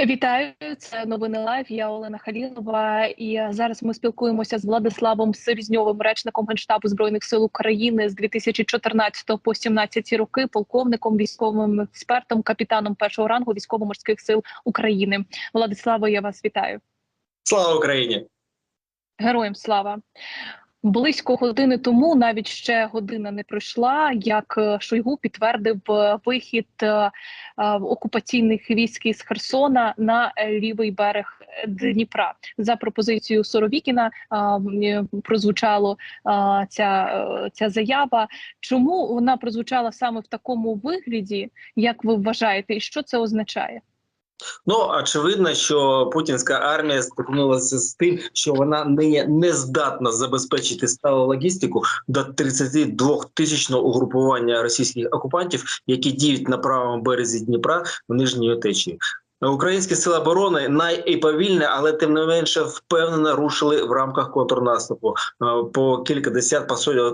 Вітаю, це новини лайв. Я Олена Халілова. І зараз ми спілкуємося з Владиславом Серезньовим, речником генштабу збройних сил України з 2014 по 2017 роки, полковником, військовим експертом, капітаном першого рангу військово-морських сил України. Владиславо, я вас вітаю. Слава Україні! Героям слава. Близько години тому, навіть ще година не пройшла, як е, Шойгу підтвердив е, вихід е, окупаційних військ із Херсона на лівий берег Дніпра. За пропозицією Соровікіна е, ця, ця заява. Чому вона прозвучала саме в такому вигляді, як ви вважаєте, і що це означає? Ну очевидно, що путінська армія стикнулася з тим, що вона не, не здатна забезпечити сталу логістику до 32 тисячного угрупування російських окупантів, які діють на правому березі Дніпра в нижній течії. Українські сили оборони найповільне, але тим не менше впевнено рушили в рамках контрнаступу е, по кілька десят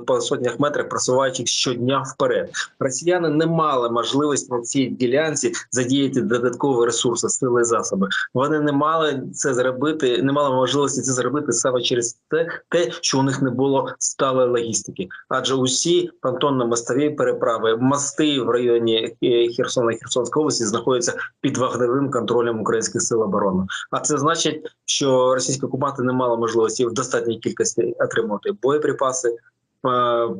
по, сотнях, метрах, просуваючись щодня вперед. Росіяни не мали можливості на цій ділянці задіяти додаткові ресурси, сили і засоби. Вони не мали це зробити, не мали можливості це зробити саме через те, те, що у них не було сталої логістики. Адже усі понтонно-мостові переправи, мости в районі е, Херсона і Херсонської області знаходяться під вогневим контролем українських сил оборони. А це значить, що російські окупанти не мали можливості в достатній кількості отримувати боєприпаси.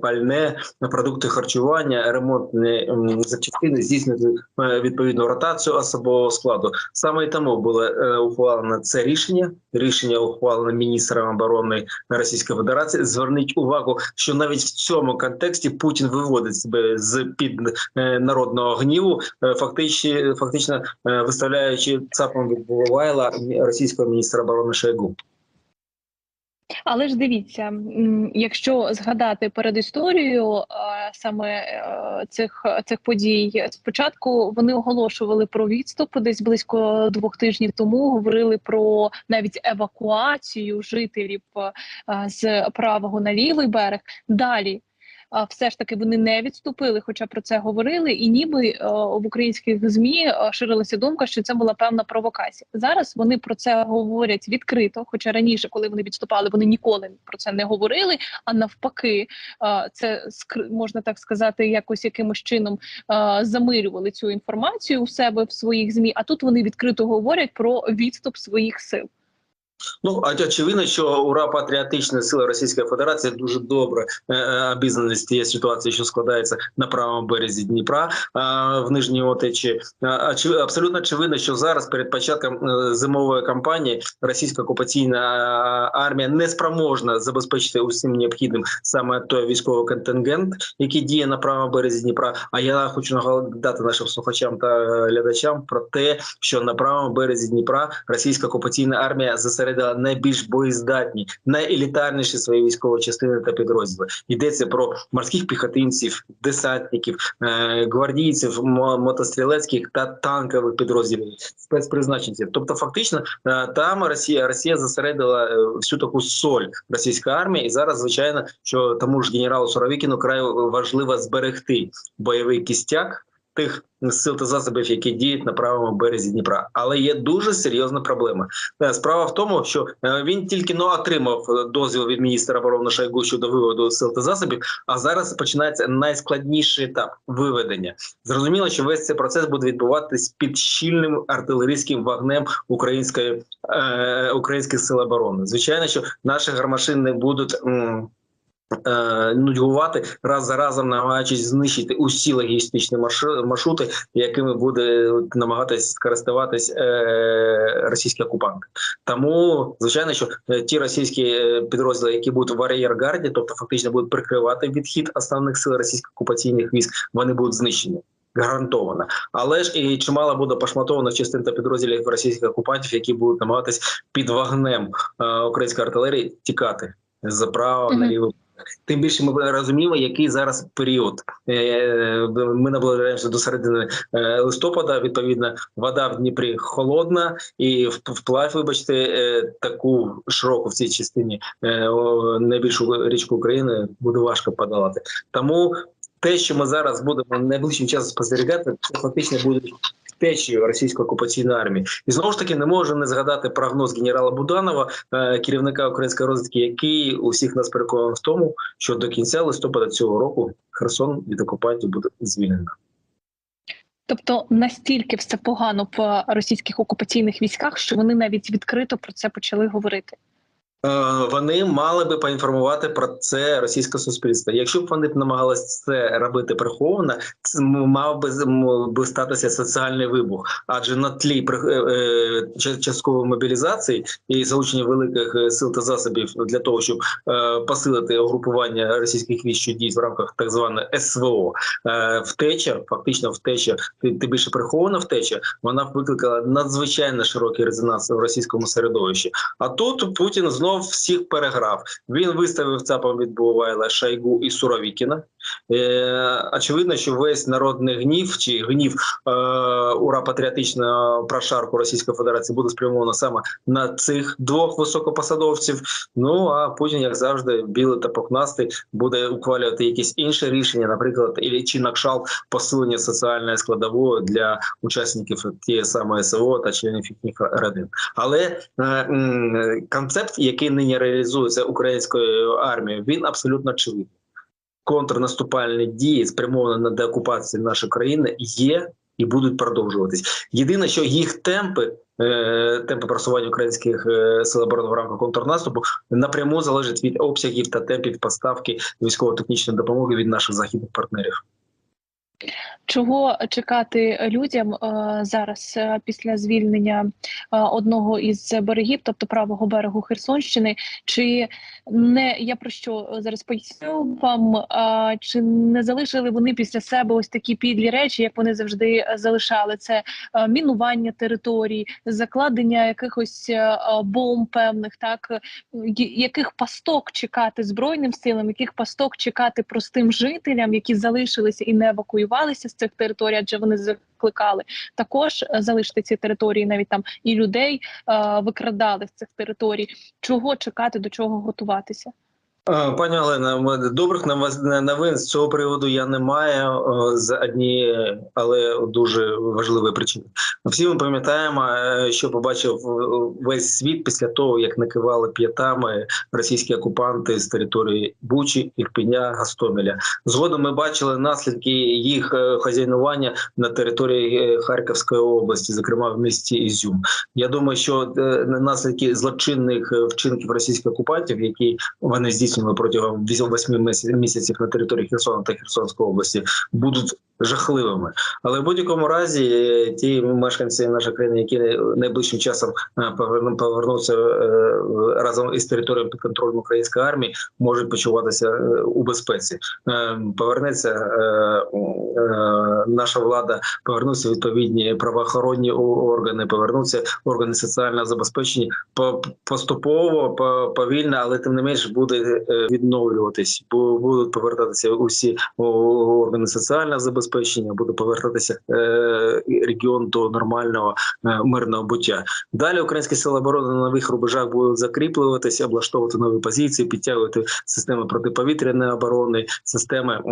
Пальне, продукти харчування, ремонтні запчастини, здійснити е, відповідну ротацію особового складу. Саме тому було е, ухвалено це рішення. Рішення ухвалене міністром оборони Російської Федерації. Зверніть увагу, що навіть в цьому контексті Путін виводить себе з під е, народного гніву, фактично, фактично виставляючи цапом від російського міністра оборони Шойгу. Але ж дивіться, якщо згадати перед історією е, саме е, цих цих подій, спочатку вони оголошували про відступ десь близько двох тижнів тому. Говорили про навіть евакуацію жителів е, з правого на лівий берег. Далі. Все ж таки вони не відступили, хоча про це говорили, і ніби е, в українських змі е, ширилася думка, що це була певна провокація. Зараз вони про це говорять відкрито. Хоча раніше, коли вони відступали, вони ніколи про це не говорили. А навпаки, е, це можна так сказати, якось якимось чином замилювали цю інформацію у себе в своїх змі. А тут вони відкрито говорять про відступ своїх сил. Ну очевидно, що ура патріотичні сили Російської Федерації дуже добре е, е, обізнані з тієї ситуації, що складається на правому березі Дніпра в нижній отечі. Очевидно, абсолютно очевидно, що зараз перед початком е, зимової кампанії російська окупаційна е, армія не спроможна забезпечити усім необхідним саме той військовий контингент, який діє на правому березі Дніпра. А я хочу нагадати нашим слухачам та глядачам про те, що на правому березі Дніпра російська окупаційна армія зосередила найбільш боєздатні, найелітарніші свої військові частини та підрозділи. Йдеться про морських піхотинців, десантників, е, гвардійців, мотострілецьких та танкових підрозділів, спецпризначенців. Тобто, фактично, е, там Росія Росія зосередила е, всю таку соль російської армії, і зараз, звичайно, що тому ж генералу Суровікіну край важливо зберегти бойовий кістяк тих сил та засобів, які діють на правому березі Дніпра. Але є дуже серйозна проблема. Е, Справа в тому, що е, він тільки но отримав е, дозвіл від міністра оборони Шойгу щодо виводу сил та засобів. А зараз починається найскладніший етап виведення. Зрозуміло, що весь цей процес буде відбуватись під щільним артилерійським вогнем української е, українських сил оборони. Звичайно, що наші гармашини будуть. м, Нудьгувати раз за разом, намагаючись знищити усі логістичні маршру- маршрути, якими буде намагатись користуватись е, російські окупанти. Тому звичайно, що е, ті російські е, підрозділи, які будуть в ар'єргарді, тобто фактично будуть прикривати відхід основних сил російських окупаційних військ, вони будуть знищені. Гарантовано, але ж і чимало буде пошматовано частин та підрозділів російських окупантів, які будуть намагатись під вогнем е, української артилерії тікати з права на Мгм. Тим більше ми розуміємо, який зараз період. Е, Ми наближаємося до середини е, листопада. Відповідно, вода в Дніпрі холодна, і в- вплавь, вибачте, е, таку широку в цій частині найбільшу річку України буде важко подолати. Тому те, що ми зараз будемо найближчим часом спостерігати, це фактично будуть втечі російської окупаційної армії. І знову ж таки не можу не згадати прогноз генерала Буданова, е, керівника української розвідки, який усіх нас переконав в тому, що до кінця листопада цього року Херсон від окупантів буде звільнено. Тобто настільки все погано в російських окупаційних військах, що вони навіть відкрито про це почали говорити. Е, Вони мали би поінформувати про це російське суспільство. Якщо б вони намагалися це робити приховано, мав би, би статися соціальний вибух. Адже на тлі е, е, часткової мобілізації і залучення великих сил та засобів для того, щоб посилити угрупування російських військ, що діють в рамках так званої СВО, втеча, фактично втеча, ти, ти більше прихована втеча, вона викликала надзвичайно широкий резонанс в російському середовищі. А тут Путін знов всіх переграв. Він виставив ЦАПом від Бувайла Шайгу і Суровікіна. Е, очевидно, що весь народний гнів чи гнів е, ура патріотичного прошарку Російської Федерації буде спрямовано саме на цих двох високопосадовців. Ну а Путін, як завжди, білий та пухнастий, буде ухвалювати якісь інші рішення, наприклад, і чи накшал посилення соціальної складової для учасників тієї самої СВО та членів їхніх родин. Але е, концепт, який нині реалізується українською армією, він абсолютно очевидний. Контрнаступальні дії спрямовані на деокупацію нашої країни є і будуть продовжуватись. Єдине, що їх темпи, е, темпи просування українських е, сил оборони в рамках контрнаступу напряму залежать від обсягів та темпів поставки військово-технічної допомоги від наших західних партнерів. Чого чекати людям е, зараз е, після звільнення е, одного із берегів, тобто правого берегу Херсонщини? Чи не я про що зараз поясню вам? чи не залишили вони після себе ось такі підлі речі, як вони завжди залишали? Це мінування територій, закладення якихось бомб певних, так яких пасток чекати збройним силам, яких пасток чекати простим жителям, які залишилися і не евакуювалися з цих територій, адже вони закликали також е, залишити ці території, навіть там і людей е, викрадали з цих територій. Чого чекати, до чого готуватися? Е, Пані Олена, добрих новин з цього приводу я не маю е, з однієї, але дуже важливої причини. Всі ми пам'ятаємо, е, що побачив весь світ після того, як накивали п'ятами російські окупанти з території Бучі, Ірпеня, Гастомеля. Згодом ми бачили наслідки їх хазяйнування на території Харківської області, зокрема в місті Ізюм. Я думаю, що наслідки злочинних вчинків російських окупантів, які вони здійснювали протягом 8 місяців на території Херсона та Херсонської області, будуть жахливими. Але в будь-якому разі е, ті мешканці нашої країни, які найближчим часом е, поверну- повернуться е, разом із територією під контролем української армії, можуть почуватися у безпеці. Повернеться наша влада, повернуться відповідні правоохоронні органи, повернуться органи соціального забезпечення по- поступово, по- повільно, але тим не менш буде відновлюватись, бо будуть повертатися усі органи соціального забезпечення, буде повертатися е, регіон до нормального е, мирного буття. Далі українські сили оборони на нових рубежах будуть закріплюватися, облаштовувати нові позиції, підтягувати системи протиповітряної оборони, системи.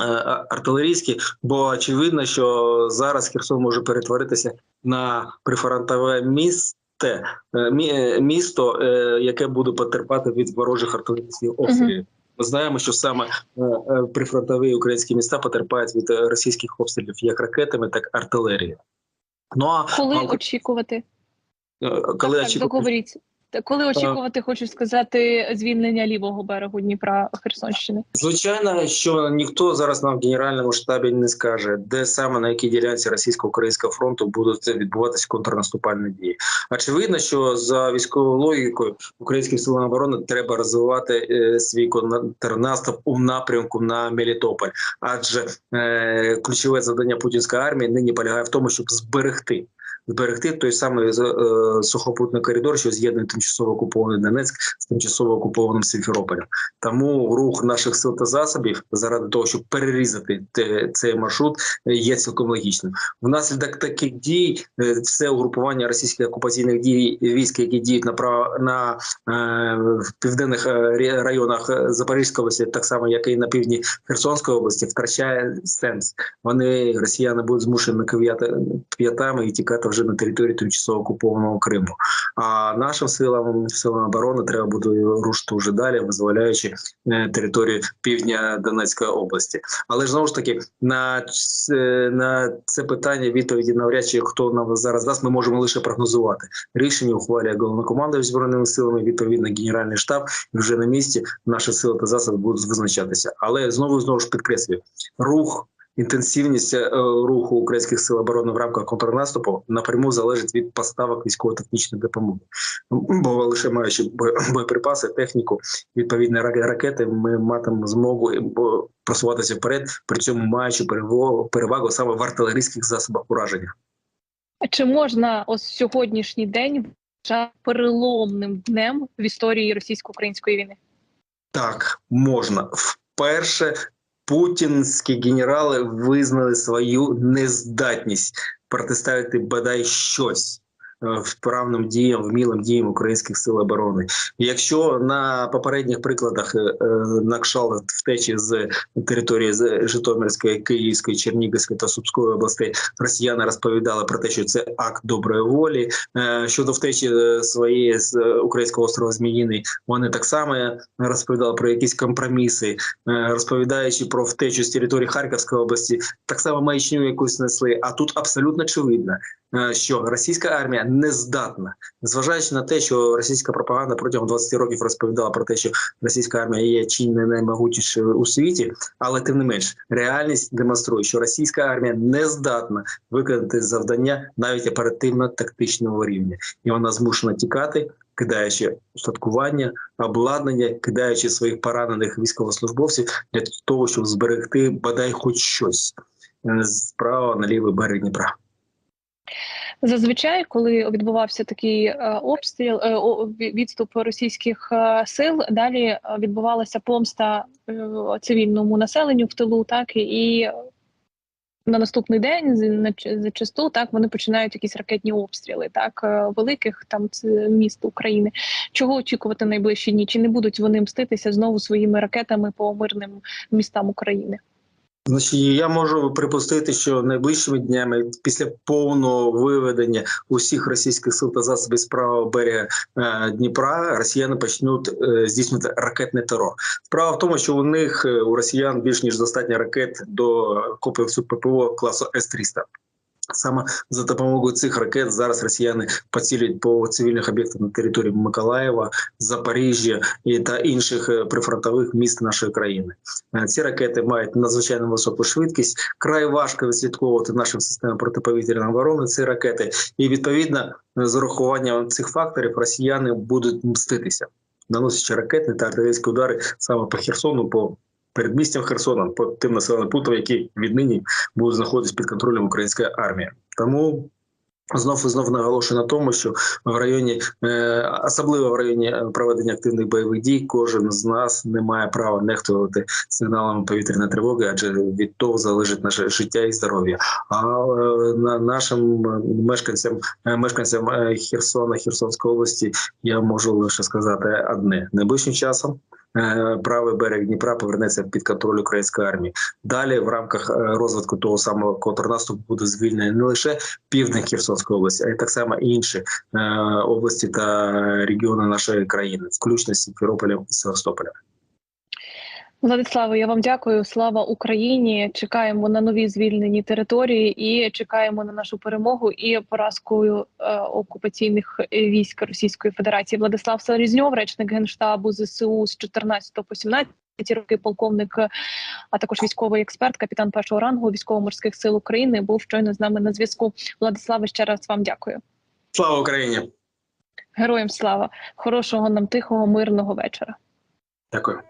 е, Артилерійські, бо очевидно, що зараз Херсон може перетворитися на прифронтове місце, е, мі- е, місто, е, яке буде потерпати від ворожих артилерійських обстрілів. Ми знаємо, що саме е, е, прифронтові українські міста потерпають від е, російських обстрілів як ракетами, так і артилерією. Ну а Коли а, очікувати? е, коли так, очікувати- Коли очікувати, хочу сказати, звільнення лівого берегу Дніпра Херсонщини? Звичайно, що ніхто зараз нам в генеральному штабі не скаже, де саме на якій ділянці російсько-українського фронту будуть відбуватися контрнаступальні дії. Очевидно, що за військовою логікою українським силам оборони треба розвивати е, свій контрнаступ у напрямку на Мелітополь, адже е, ключове завдання путінської армії нині полягає в тому, щоб зберегти зберегти той самий е, сухопутний коридор, що з'єднує тимчасово окупований Донецьк з тимчасово окупованим Сімферополем. Тому рух наших сил та засобів заради того, щоб перерізати цей маршрут, е, є цілком логічним. Внаслідок таких дій е, все угрупування російських окупаційних дій військ, які діють на прав на е, в південних е, районах е, Запорізької області, так само як і на півдні Херсонської області, втрачає сенс. Вони росіяни будуть змушені кив'яти п'ятами і тікати вже на територію тимчасово окупованого Криму. А нашим силам силам оборони треба буде рушити вже далі, визволяючи е, територію півдня Донецької області. Але ж знову ж таки на, на це питання відповіді навряд чи хто нам зараз дасть, ми можемо лише прогнозувати. Рішення ухвалює головнокомандувач збройними силами, відповідно генеральний штаб, і вже на місці наші сили та засоби будуть визначатися. Але знову знову ж підкреслюю, рух. Інтенсивність е, руху українських сил оборони в рамках контрнаступу напряму залежить від поставок військово-технічної допомоги. Бо лише маючи боєприпаси, техніку, відповідні ра- ракети, ми матимемо змогу е, просуватися вперед, при цьому маючи перевагу, перевагу саме в артилерійських засобах ураження. Чи можна ось сьогоднішній день переломним днем в історії російсько-української війни? Так, можна. Вперше путінські генерали визнали свою нездатність. Протиставити бодай щось вправним діям, вмілим діям українських сил оборони. Якщо на попередніх прикладах е, е, на кшалт втечі з території з Житомирської, Київської, Чернігівської та Сумської областей росіяни розповідали про те, що це акт доброї волі. Е, Щодо втечі е, своєї з е, українського острова Зміїний, вони так само розповідали про якісь компроміси, е, розповідаючи про втечу з території Харківської області, так само маячню якусь несли. А тут абсолютно очевидно, е, що російська армія не здатна, зважаючи на те, що російська пропаганда протягом 20 років розповідала про те, що російська армія є чи не наймогутнішою у світі, але тим не менш реальність демонструє, що російська армія не здатна виконати завдання навіть оперативно-тактичного рівня, і вона змушена тікати. Кидаючи устаткування, обладнання, кидаючи своїх поранених військовослужбовців для того, щоб зберегти бодай хоч щось е, з права на лівий берег Дніпра. Зазвичай, коли відбувався такий е, обстріл, е, відступ російських е, сил, далі відбувалася помста цивільному населенню в тилу, так і- на наступний день зачасту так вони починають якісь ракетні обстріли, так великих там міст України. Чого очікувати найближчі дні? Чи не будуть вони мститися знову своїми ракетами по мирним містам України? Значить, я можу припустити, що найближчими днями, після повного виведення усіх російських сил та засобів з правого берега е, Дніпра, росіяни почнуть е, здійснювати ракетний терор. Справа в тому, що у них е, у росіян більш ніж достатньо ракет до комплексу ППО класу С-300. Саме за допомогою цих ракет зараз росіяни поцілюють по цивільних об'єктах на території Миколаєва, Запоріжжя і та інших е, прифронтових міст нашої країни. Е, Ці ракети мають надзвичайно високу швидкість. Край важко відслідковувати нашим системам протиповітряної оборони ці ракети, і відповідно з урахуванням цих факторів росіяни будуть мститися, наносячи ракетні та артилерійські удари саме по Херсону, по передмістям Херсона, по тим населеним пунктам, які віднині будуть знаходитися під контролем української армії. Тому Знов і знов наголошую на тому, що в районі, е, особливо в районі е, проведення активних бойових дій, кожен з нас не має права нехтувати сигналами повітряної тривоги, адже від того залежить наше життя і здоров'я. А е, на нашим мешканцям, мешканцям Херсона, Херсонської області, я можу лише сказати одне: найближчим часом. Е, Правий берег Дніпра повернеться під контроль української армії. Далі, в рамках е, розвитку того самого контрнаступу, буде звільнений не лише південь Херсонської області, а й так само інші е, області та регіони нашої країни, включно з Сімферополем і Севастополем. Владиславе, я вам дякую. Слава Україні! Чекаємо на нові звільнені території і чекаємо на нашу перемогу і поразку е, окупаційних військ Російської Федерації. Владислав Селезньов, речник генштабу ЗСУ з 14 по 17 роки, полковник, а також військовий експерт, капітан першого рангу військово-морських сил України, був щойно з нами на зв'язку. Владиславе, ще раз вам дякую. Слава Україні! Героям слава! Хорошого нам тихого, мирного вечора. Дякую.